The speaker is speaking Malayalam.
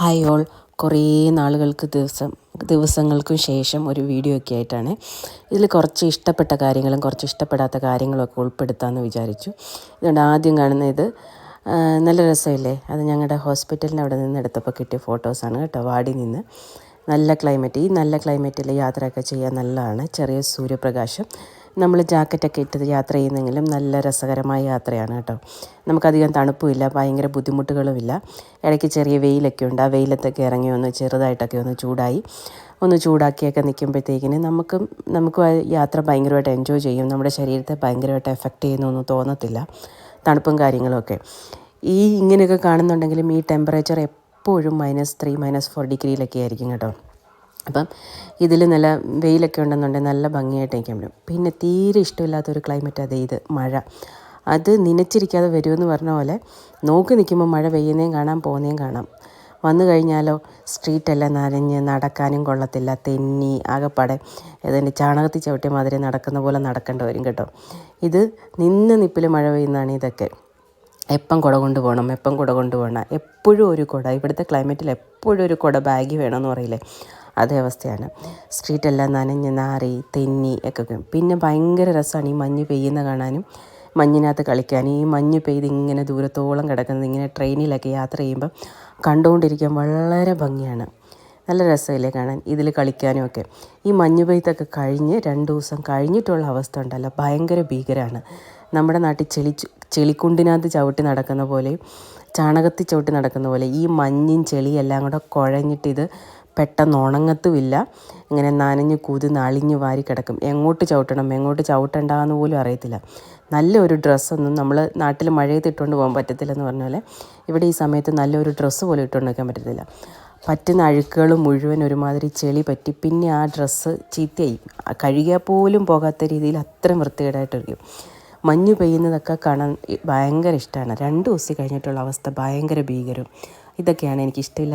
ഹായ് ഓൾ കുറേ നാളുകൾക്ക് ദിവസം ദിവസങ്ങൾക്കും ശേഷം ഒരു വീഡിയോ ഒക്കെ ആയിട്ടാണ്. ഇതിൽ കുറച്ച് ഇഷ്ടപ്പെട്ട കാര്യങ്ങളും കുറച്ച് ഇഷ്ടപ്പെടാത്ത കാര്യങ്ങളൊക്കെ ഉൾപ്പെടുത്താമെന്ന് വിചാരിച്ചു. ഇതുകൊണ്ട് ആദ്യം കാണുന്ന ഇത് നല്ല രസമില്ലേ? അത് ഞങ്ങളുടെ ഹോസ്പിറ്റലിന്റെ അവിടെ നിന്ന് എടുത്തപ്പോൾ കിട്ടിയ ഫോട്ടോസാണ് കേട്ടോ വാടി നിന്ന്. നല്ല ക്ലൈമറ്റ് ഈ നല്ല ക്ലൈമറ്റിൽ യാത്രയൊക്കെ ചെയ്യാൻ നല്ലതാണ്. ചെറിയ സൂര്യപ്രകാശം. നമ്മൾ ജാക്കറ്റൊക്കെ ഇട്ട് യാത്ര ചെയ്യുന്നെങ്കിലും നല്ല രസകരമായ യാത്രയാണ് കേട്ടോ. നമുക്കധികം തണുപ്പുമില്ല ഭയങ്കര ബുദ്ധിമുട്ടുകളുമില്ല. ഇടയ്ക്ക് ചെറിയ വെയിലൊക്കെ ഉണ്ട്. ആ വെയിലത്തൊക്കെ ഇറങ്ങി ഒന്ന് ചെറുതായിട്ടൊക്കെ ഒന്ന് ചൂടായി. ഒന്ന് ചൂടാക്കിയൊക്കെ നിൽക്കുമ്പോഴത്തേക്കിന് നമുക്കും നമുക്ക് യാത്ര ഭയങ്കരമായിട്ട് എൻജോയ് ചെയ്യും. നമ്മുടെ ശരീരത്തെ ഭയങ്കരമായിട്ട് എഫക്റ്റ് ചെയ്യുന്നൊന്നും തോന്നത്തില്ല. തണുപ്പും കാര്യങ്ങളുമൊക്കെ ഈ ഇങ്ങനെയൊക്കെ കാണുന്നുണ്ടെങ്കിലും ഈ ടെമ്പറേച്ചർ എപ്പോഴും മൈനസ് ത്രീ മൈനസ് ഫോർ ഡിഗ്രിയിലൊക്കെ ആയിരിക്കും കേട്ടോ. അപ്പം ഇതിൽ നല്ല വെയിലൊക്കെ ഉണ്ടെന്നുണ്ടെങ്കിൽ നല്ല ഭംഗിയായിട്ട് നിൽക്കാൻ പറ്റും. പിന്നെ തീരെ ഇഷ്ടമില്ലാത്തൊരു ക്ലൈമറ്റ് അതേ ഇത് മഴ. അത് നനച്ചിരിക്കാതെ വരുമെന്ന് പറഞ്ഞ പോലെ നോക്കി നിൽക്കുമ്പോൾ മഴ പെയ്യുന്നതും കാണാം പോകുന്നതും കാണാം. വന്നു കഴിഞ്ഞാലോ സ്ട്രീറ്റെല്ലാം നനഞ്ഞ് നടക്കാനും കൊള്ളത്തില്ല. തെന്നി ആകെപ്പാടെ ഏതാണ്ട് ചാണകത്തിൽ ചവിട്ടിയ മാതിരി നടക്കുന്ന പോലെ നടക്കേണ്ടി വരും കേട്ടോ. ഇത് നിന്ന് നിപ്പിൽ മഴ പെയ്യുന്നതാണ് ഇതൊക്കെ. എപ്പം കുട കൊണ്ട് പോകണം എപ്പം കുട കൊണ്ട് പോകണം. എപ്പോഴും ഒരു കുട. ഇവിടുത്തെ ക്ലൈമറ്റിൽ എപ്പോഴും ഒരു കുട ബാഗ് വേണമെന്ന് പറയില്ലേ? അതേ അവസ്ഥയാണ്. സ്ട്രീറ്റെല്ലാം നനഞ്ഞ് നാറി തെന്നി ഒക്കെ. പിന്നെ ഭയങ്കര രസമാണ് ഈ മഞ്ഞ് പെയ്യുന്ന കാണാനും മഞ്ഞിനകത്ത് കളിക്കാനും ഈ മഞ്ഞ് പെയ്ത് ഇങ്ങനെ ദൂരത്തോളം കിടക്കുന്നത് ഇങ്ങനെ ട്രെയിനിലൊക്കെ യാത്ര ചെയ്യുമ്പോൾ കണ്ടുകൊണ്ടിരിക്കാൻ വളരെ ഭംഗിയാണ്. നല്ല രസമില്ലേ കാണാൻ ഇതിൽ കളിക്കാനും ഒക്കെ. ഈ മഞ്ഞ് പെയ്ത്തൊക്കെ കഴിഞ്ഞ് രണ്ട് ദിവസം കഴിഞ്ഞിട്ടുള്ള അവസ്ഥ ഉണ്ടല്ലോ. ഭയങ്കര ഭീകരമാണ് നമ്മുടെ നാട്ടിൽ ചെളി ചെളിക്കുണ്ടിനകത്ത് ചവിട്ടി നടക്കുന്ന പോലെ ചാണകത്തിൽ ചവിട്ടി നടക്കുന്ന പോലെ ഈ മഞ്ഞും ചെളിയും എല്ലാം കൂടെ കുഴഞ്ഞിട്ടിത് പെട്ടെന്ന് ഉണങ്ങത്തുമില്ല. ഇങ്ങനെ നനഞ്ഞ് കുതിർന്ന് അളിഞ്ഞ് വാരി കിടക്കും. എങ്ങോട്ട് ചവിട്ടണം? എങ്ങോട്ട് ചവിട്ടണ്ടെന്ന് പോലും അറിയത്തില്ല. നല്ലൊരു ഡ്രസ്സൊന്നും നമ്മൾ നാട്ടിൽ മഴയത്ത് ഇട്ടുകൊണ്ട് പോകാൻ പറ്റത്തില്ലെന്ന് പറഞ്ഞ പോലെ ഇവിടെ ഈ സമയത്ത് നല്ലൊരു ഡ്രസ്സ് പോലും ഇട്ടുകൊണ്ട് നിൽക്കാൻ പറ്റത്തില്ല. പറ്റുന്ന അഴുക്കുകൾ മുഴുവൻ ഒരുമാതിരി ചെളി പറ്റി പിന്നെ ആ ഡ്രസ്സ് ചീത്തയായി. കഴുകിയാൽ പോലും പോകാത്ത രീതിയിൽ അത്രയും വൃത്തികേടായിട്ടിരിക്കും. മഞ്ഞ് പെയ്യുന്നതൊക്കെ കാണാൻ ഭയങ്കര ഇഷ്ടമാണ്. രണ്ട് ദിവസം കഴിഞ്ഞിട്ടുള്ള അവസ്ഥ ഭയങ്കര ഭീകരം. ഇതൊക്കെയാണ് എനിക്കിഷ്ടമില്ല